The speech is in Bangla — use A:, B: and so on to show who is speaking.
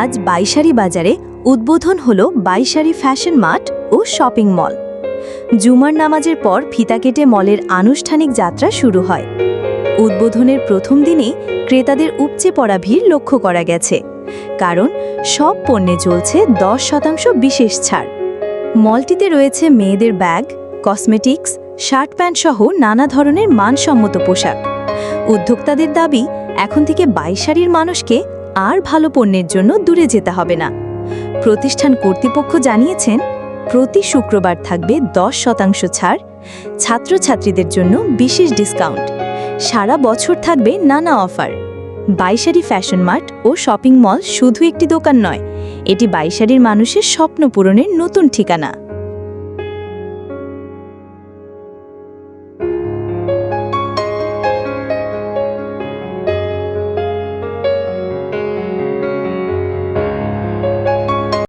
A: আজ বাইশারি বাজারে উদ্বোধন হল বাইশারি ফ্যাশন মার্ট ও শপিং মল। জুমার নামাজের পর ফিতা কেটে মলের আনুষ্ঠানিক যাত্রা শুরু হয়। উদ্বোধনের প্রথম দিনে ক্রেতাদের উপচে পড়া ভিড় লক্ষ্য করা গেছে, কারণ সব পণ্যে চলছে দশ শতাংশ বিশেষ ছাড়। মলটিতে রয়েছে মেয়েদের ব্যাগ, কসমেটিক্স, শার্ট প্যান্ট সহ নানা ধরনের মানসম্মত পোশাক। উদ্যোক্তাদের দাবি, এখন থেকে বাইশারির মানুষকে আর ভালো পণ্যের জন্য দূরে যেতে হবে না। প্রতিষ্ঠান কর্তৃপক্ষ জানিয়েছেন, প্রতি শুক্রবার থাকবে দশ শতাংশ ছাড়, ছাত্রছাত্রীদের জন্য বিশেষ ডিসকাউন্ট। সারা বছর থাকবে নানা অফার। বাইশারি ফ্যাশন মার্ট ও শপিং মল শুধু একটি দোকান নয়, এটি বাইশারির মানুষের স্বপ্ন পূরণের নতুন ঠিকানা।